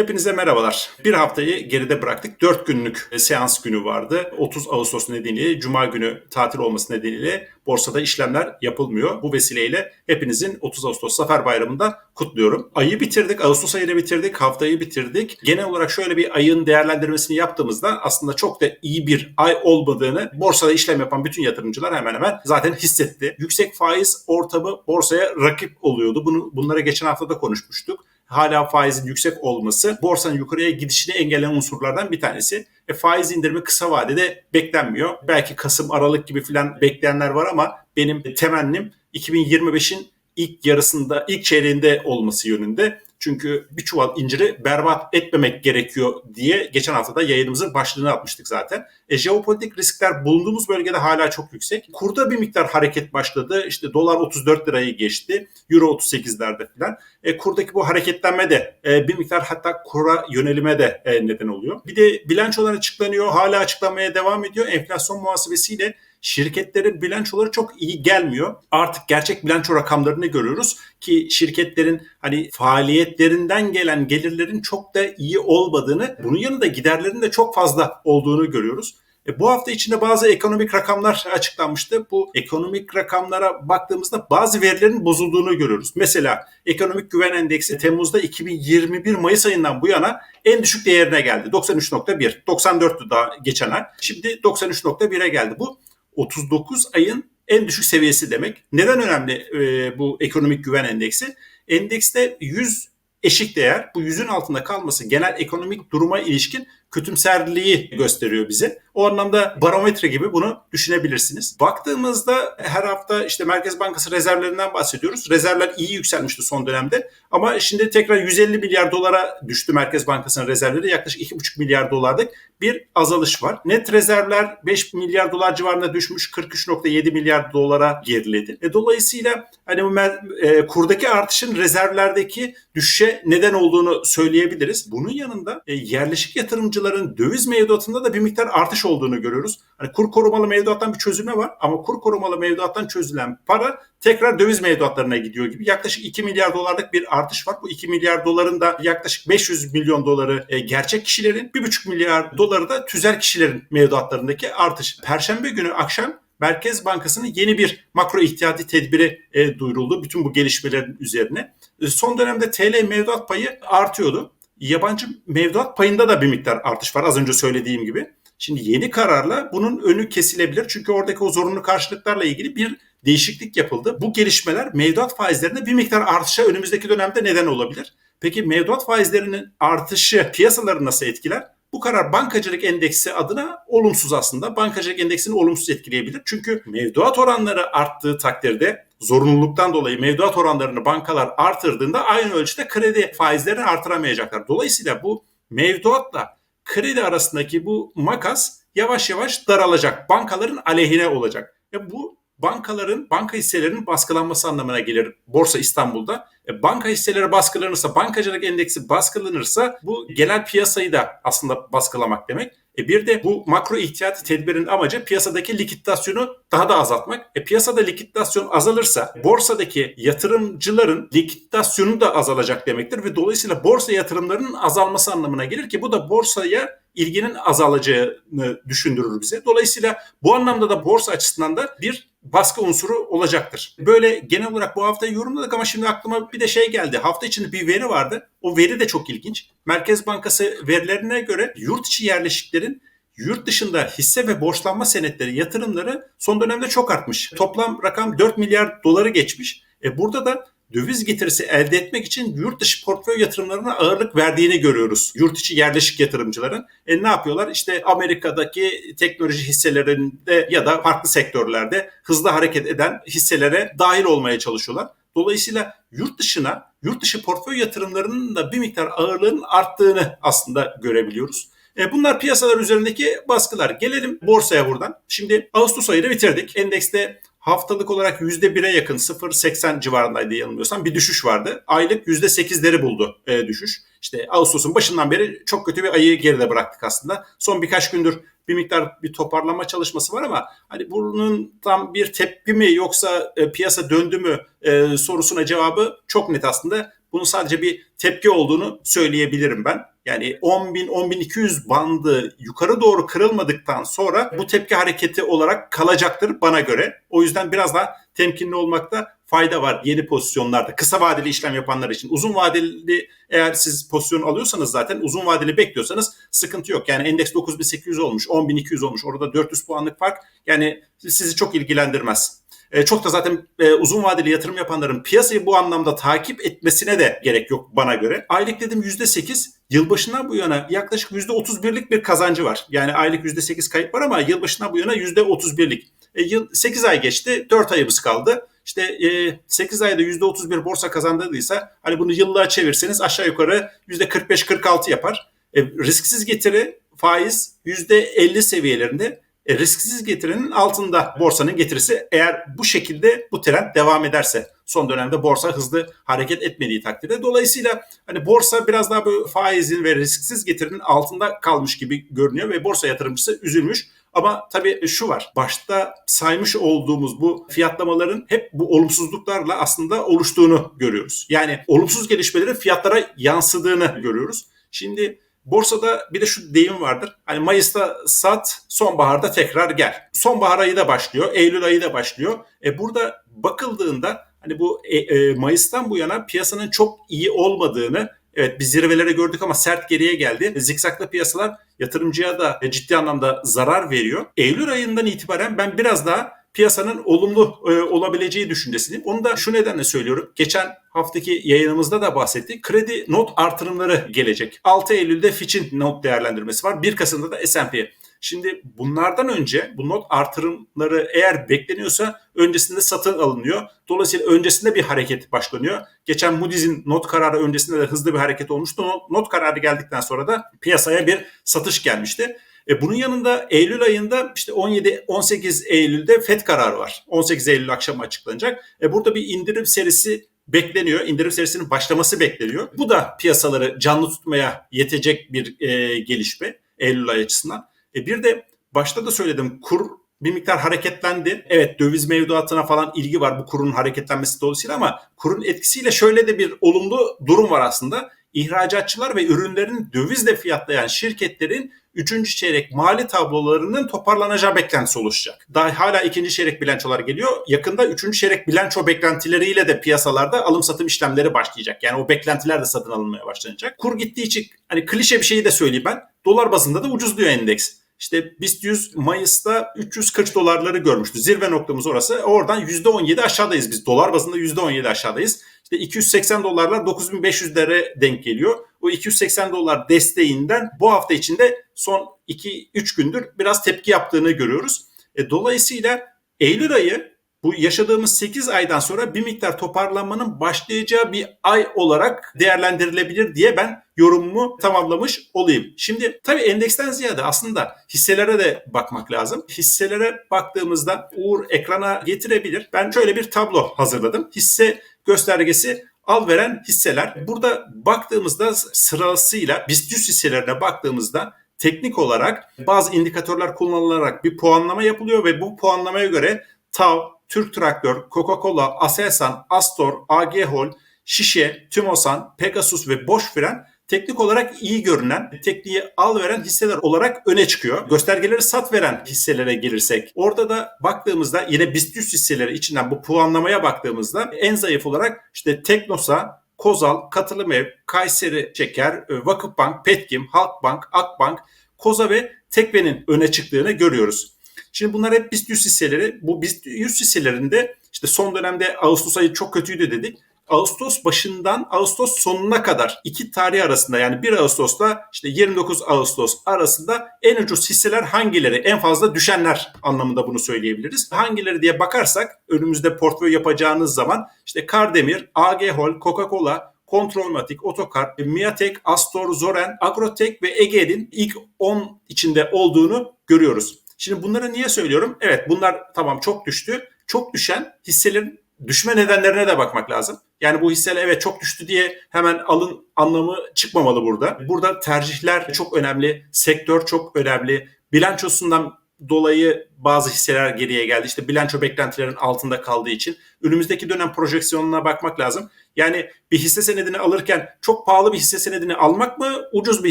Hepinize merhabalar. Bir haftayı geride bıraktık. 4 günlük e, seans günü vardı. 30 Ağustos nedeniyle, Cuma günü tatil olması nedeniyle borsada işlemler yapılmıyor. Bu vesileyle hepinizin 30 Ağustos Zafer Bayramı'nda kutluyorum. Ayı bitirdik, Ağustos ayını bitirdik, haftayı bitirdik. Genel olarak şöyle bir ayın değerlendirmesini yaptığımızda aslında çok da iyi bir ay olmadığını borsada işlem yapan bütün yatırımcılar hemen hemen zaten hissetti. Yüksek faiz ortamı borsaya rakip oluyordu. Bunu bunlara geçen hafta da konuşmuştuk hala faizin yüksek olması borsanın yukarıya gidişini engelleyen unsurlardan bir tanesi. E, faiz indirimi kısa vadede beklenmiyor. Belki Kasım, Aralık gibi filan bekleyenler var ama benim temennim 2025'in ilk yarısında, ilk çeyreğinde olması yönünde. Çünkü bir çuval inciri berbat etmemek gerekiyor diye geçen hafta da yayınımızın başlığını atmıştık zaten. E, jeopolitik riskler bulunduğumuz bölgede hala çok yüksek. Kurda bir miktar hareket başladı. İşte dolar 34 lirayı geçti. Euro 38'lerde falan. E, kurdaki bu hareketlenme de e, bir miktar hatta kura yönelime de e, neden oluyor. Bir de bilançolar açıklanıyor. Hala açıklanmaya devam ediyor. Enflasyon muhasebesiyle şirketlerin bilançoları çok iyi gelmiyor. Artık gerçek bilanço rakamlarını görüyoruz ki şirketlerin hani faaliyetlerinden gelen gelirlerin çok da iyi olmadığını, bunun yanında giderlerin de çok fazla olduğunu görüyoruz. E, bu hafta içinde bazı ekonomik rakamlar açıklanmıştı. Bu ekonomik rakamlara baktığımızda bazı verilerin bozulduğunu görüyoruz. Mesela ekonomik güven endeksi Temmuz'da 2021 Mayıs ayından bu yana en düşük değerine geldi. 93.1. 94'tü daha geçen ay. Şimdi 93.1'e geldi. Bu 39 ayın en düşük seviyesi demek. Neden önemli e, bu ekonomik güven endeksi? Endekste 100 eşik değer. Bu 100'ün altında kalması genel ekonomik duruma ilişkin kötümserliği gösteriyor bize. O anlamda barometre gibi bunu düşünebilirsiniz. Baktığımızda her hafta işte Merkez Bankası rezervlerinden bahsediyoruz. Rezervler iyi yükselmişti son dönemde ama şimdi tekrar 150 milyar dolara düştü Merkez Bankası'nın rezervleri. Yaklaşık 2,5 milyar dolarlık bir azalış var. Net rezervler 5 milyar dolar civarında düşmüş 43.7 milyar dolara geriledi. E, dolayısıyla hani bu e, kurdaki artışın rezervlerdeki düşüşe neden olduğunu söyleyebiliriz. Bunun yanında e, yerleşik yatırımcıların döviz mevduatında da bir miktar artış olduğunu görüyoruz. Hani kur korumalı mevduattan bir çözülme var ama kur korumalı mevduattan çözülen para tekrar döviz mevduatlarına gidiyor gibi. Yaklaşık 2 milyar dolarlık bir artış var. Bu 2 milyar doların da yaklaşık 500 milyon doları e, gerçek kişilerin, 1,5 milyar doları da tüzel kişilerin mevduatlarındaki artış. Perşembe günü akşam Merkez Bankası'nın yeni bir makro ihtiyati tedbiri e, duyuruldu bütün bu gelişmelerin üzerine. E, son dönemde TL mevduat payı artıyordu. Yabancı mevduat payında da bir miktar artış var az önce söylediğim gibi. Şimdi yeni kararla bunun önü kesilebilir. Çünkü oradaki o zorunlu karşılıklarla ilgili bir değişiklik yapıldı. Bu gelişmeler mevduat faizlerinde bir miktar artışa önümüzdeki dönemde neden olabilir. Peki mevduat faizlerinin artışı piyasaları nasıl etkiler? Bu karar bankacılık endeksi adına olumsuz aslında. Bankacılık endeksini olumsuz etkileyebilir. Çünkü mevduat oranları arttığı takdirde zorunluluktan dolayı mevduat oranlarını bankalar artırdığında aynı ölçüde kredi faizlerini artıramayacaklar. Dolayısıyla bu mevduatla kredi arasındaki bu makas yavaş yavaş daralacak. Bankaların aleyhine olacak. E bu bankaların, banka hisselerinin baskılanması anlamına gelir Borsa İstanbul'da. E, banka hisseleri baskılanırsa, bankacılık endeksi baskılanırsa bu genel piyasayı da aslında baskılamak demek. E bir de bu makro ihtiyati tedbirin amacı piyasadaki likiditasyonu daha da azaltmak. E piyasada likidasyon azalırsa borsadaki yatırımcıların likiditasyonu da azalacak demektir ve dolayısıyla borsa yatırımlarının azalması anlamına gelir ki bu da borsaya ilginin azalacağını düşündürür bize. Dolayısıyla bu anlamda da borsa açısından da bir baskı unsuru olacaktır. Böyle genel olarak bu haftayı yorumladık ama şimdi aklıma bir de şey geldi. Hafta içinde bir veri vardı. O veri de çok ilginç. Merkez Bankası verilerine göre yurt içi yerleşiklerin yurt dışında hisse ve borçlanma senetleri yatırımları son dönemde çok artmış. Toplam rakam 4 milyar doları geçmiş. E burada da döviz getirisi elde etmek için yurt dışı portföy yatırımlarına ağırlık verdiğini görüyoruz. Yurt içi yerleşik yatırımcıların. E ne yapıyorlar? İşte Amerika'daki teknoloji hisselerinde ya da farklı sektörlerde hızlı hareket eden hisselere dahil olmaya çalışıyorlar. Dolayısıyla yurt dışına, yurt dışı portföy yatırımlarının da bir miktar ağırlığının arttığını aslında görebiliyoruz. E bunlar piyasalar üzerindeki baskılar. Gelelim borsaya buradan. Şimdi Ağustos ayını bitirdik. Endekste haftalık olarak %1'e yakın 0.80 civarındaydı yanılmıyorsam bir düşüş vardı. Aylık %8'leri buldu e, düşüş. İşte Ağustos'un başından beri çok kötü bir ayı geride bıraktık aslında. Son birkaç gündür bir miktar bir toparlama çalışması var ama hani bunun tam bir tepki mi yoksa e, piyasa döndü mü e, sorusuna cevabı çok net aslında Bunun sadece bir tepki olduğunu söyleyebilirim ben. Yani 10.000 10.200 bandı yukarı doğru kırılmadıktan sonra bu tepki hareketi olarak kalacaktır bana göre. O yüzden biraz daha temkinli olmakta fayda var yeni pozisyonlarda. Kısa vadeli işlem yapanlar için. Uzun vadeli eğer siz pozisyon alıyorsanız zaten uzun vadeli bekliyorsanız sıkıntı yok. Yani endeks 9800 olmuş, 10200 olmuş. Orada 400 puanlık fark yani sizi çok ilgilendirmez. E, çok da zaten e, uzun vadeli yatırım yapanların piyasayı bu anlamda takip etmesine de gerek yok bana göre. Aylık dedim %8, yılbaşından bu yana yaklaşık %31'lik bir kazancı var. Yani aylık %8 kayıp var ama yılbaşından bu yana %31'lik. E, yıl 8 ay geçti, 4 ayımız kaldı. İşte e, 8 ayda %31 borsa kazandırdıysa hani bunu yıllığa çevirseniz aşağı yukarı %45-46 yapar. E, risksiz getiri faiz %50 seviyelerinde e, risksiz getirinin altında borsanın getirisi eğer bu şekilde bu trend devam ederse son dönemde borsa hızlı hareket etmediği takdirde. Dolayısıyla hani borsa biraz daha bu faizin ve risksiz getirinin altında kalmış gibi görünüyor ve borsa yatırımcısı üzülmüş. Ama tabii şu var. Başta saymış olduğumuz bu fiyatlamaların hep bu olumsuzluklarla aslında oluştuğunu görüyoruz. Yani olumsuz gelişmelerin fiyatlara yansıdığını görüyoruz. Şimdi Borsada bir de şu deyim vardır. Hani Mayıs'ta sat, sonbaharda tekrar gel. Sonbahar ayı da başlıyor, Eylül ayı da başlıyor. E burada bakıldığında hani bu e, e, Mayıs'tan bu yana piyasanın çok iyi olmadığını Evet biz zirvelere gördük ama sert geriye geldi. Zikzaklı piyasalar yatırımcıya da ciddi anlamda zarar veriyor. Eylül ayından itibaren ben biraz daha piyasanın olumlu e, olabileceği düşüncesindeyim. Onu da şu nedenle söylüyorum. Geçen haftaki yayınımızda da bahsettik. Kredi not artırımları gelecek. 6 Eylül'de Fitch'in not değerlendirmesi var. 1 Kasım'da da S&P. Şimdi bunlardan önce bu not artırımları eğer bekleniyorsa öncesinde satın alınıyor. Dolayısıyla öncesinde bir hareket başlanıyor. Geçen Moody's'in not kararı öncesinde de hızlı bir hareket olmuştu. Not, not kararı geldikten sonra da piyasaya bir satış gelmişti. E bunun yanında Eylül ayında işte 17-18 Eylül'de FED kararı var. 18 Eylül akşamı açıklanacak. E burada bir indirim serisi bekleniyor. İndirim serisinin başlaması bekleniyor. Bu da piyasaları canlı tutmaya yetecek bir e, gelişme Eylül ayı açısından. E bir de başta da söyledim kur bir miktar hareketlendi. Evet döviz mevduatına falan ilgi var bu kurun hareketlenmesi dolayısıyla ama kurun etkisiyle şöyle de bir olumlu durum var aslında. İhracatçılar ve ürünlerin dövizle fiyatlayan şirketlerin 3. çeyrek mali tablolarının toparlanacağı beklentisi oluşacak. Daha hala ikinci çeyrek bilançolar geliyor. Yakında 3. çeyrek bilanço beklentileriyle de piyasalarda alım satım işlemleri başlayacak. Yani o beklentiler de satın alınmaya başlanacak. Kur gittiği için hani klişe bir şeyi de söyleyeyim ben. Dolar bazında da ucuzluyor endeks. İşte BIST 100 Mayıs'ta 340 dolarları görmüştü. Zirve noktamız orası. Oradan %17 aşağıdayız biz. Dolar bazında %17 aşağıdayız. İşte 280 dolarlar 9500'lere denk geliyor. O 280 dolar desteğinden bu hafta içinde son 2-3 gündür biraz tepki yaptığını görüyoruz. E, dolayısıyla Eylül ayı bu yaşadığımız 8 aydan sonra bir miktar toparlanmanın başlayacağı bir ay olarak değerlendirilebilir diye ben yorumumu tamamlamış olayım. Şimdi tabii endeksten ziyade aslında hisselere de bakmak lazım. Hisselere baktığımızda Uğur ekrana getirebilir. Ben şöyle bir tablo hazırladım. Hisse göstergesi al veren hisseler. Burada baktığımızda sırasıyla BIST 100 hisselerine baktığımızda teknik olarak bazı indikatörler kullanılarak bir puanlama yapılıyor ve bu puanlamaya göre TAV, Türk Traktör, Coca-Cola, Aselsan, Astor, AG Hol, Şişe, Tümosan, Pegasus ve Bosch Fren teknik olarak iyi görünen, tekniği al veren hisseler olarak öne çıkıyor. Göstergeleri sat veren hisselere gelirsek, orada da baktığımızda yine BIST 100 hisseleri içinden bu puanlamaya baktığımızda en zayıf olarak işte Teknosa, Kozal, Katılım Ev, Kayseri Şeker, e, Vakıfbank, Petkim, Halkbank, Akbank, Koza ve Tekve'nin öne çıktığını görüyoruz. Şimdi bunlar hep BIST 100 hisseleri. Bu BIST 100 hisselerinde işte son dönemde Ağustos ayı çok kötüydü dedik. Ağustos başından Ağustos sonuna kadar iki tarih arasında yani 1 Ağustos'la işte 29 Ağustos arasında en ucuz hisseler hangileri? En fazla düşenler anlamında bunu söyleyebiliriz. Hangileri diye bakarsak önümüzde portföy yapacağınız zaman işte Kardemir, AG Hol, Coca-Cola, Kontrolmatik, Otokar, Miatek, Astor, Zoren, Agrotek ve Ege'nin ilk 10 içinde olduğunu görüyoruz. Şimdi bunları niye söylüyorum? Evet bunlar tamam çok düştü. Çok düşen hisselerin düşme nedenlerine de bakmak lazım. Yani bu hisseler evet çok düştü diye hemen alın anlamı çıkmamalı burada. Burada tercihler çok önemli, sektör çok önemli. Bilançosundan dolayı bazı hisseler geriye geldi. İşte bilanço beklentilerin altında kaldığı için. Önümüzdeki dönem projeksiyonuna bakmak lazım. Yani bir hisse senedini alırken çok pahalı bir hisse senedini almak mı, ucuz bir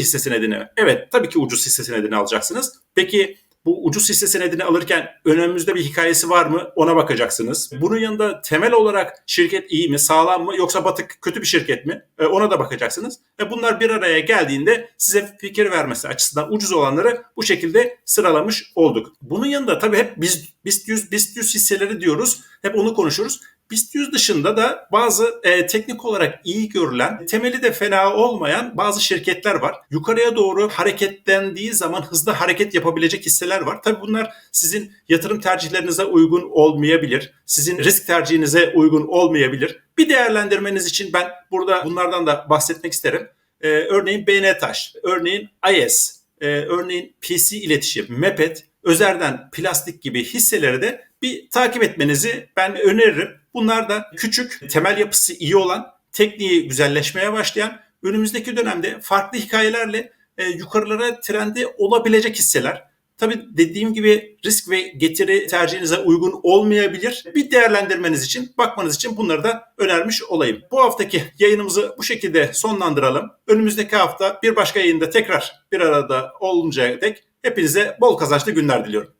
hisse senedini? Evet, tabii ki ucuz hisse senedini alacaksınız. Peki bu ucuz hisse senedini alırken önümüzde bir hikayesi var mı ona bakacaksınız. Bunun yanında temel olarak şirket iyi mi, sağlam mı yoksa batık kötü bir şirket mi e, ona da bakacaksınız. Ve bunlar bir araya geldiğinde size fikir vermesi açısından ucuz olanları bu şekilde sıralamış olduk. Bunun yanında tabii hep biz BIST 100, BIST 100 hisseleri diyoruz. Hep onu konuşuruz. BIST 100 dışında da bazı e, teknik olarak iyi görülen, temeli de fena olmayan bazı şirketler var. Yukarıya doğru hareketlendiği zaman hızlı hareket yapabilecek hisseler var. Tabii bunlar sizin yatırım tercihlerinize uygun olmayabilir. Sizin risk tercihinize uygun olmayabilir. Bir değerlendirmeniz için ben burada bunlardan da bahsetmek isterim. E, örneğin BNTaş, örneğin IS, e, örneğin PC iletişim, MEPET, Özer'den plastik gibi hisseleri de bir takip etmenizi ben öneririm. Bunlar da küçük, temel yapısı iyi olan, tekniği güzelleşmeye başlayan, önümüzdeki dönemde farklı hikayelerle e, yukarılara trendi olabilecek hisseler. Tabii dediğim gibi risk ve getiri tercihinize uygun olmayabilir. Bir değerlendirmeniz için, bakmanız için bunları da önermiş olayım. Bu haftaki yayınımızı bu şekilde sonlandıralım. Önümüzdeki hafta bir başka yayında tekrar bir arada oluncaya dek hepinize bol kazançlı günler diliyorum.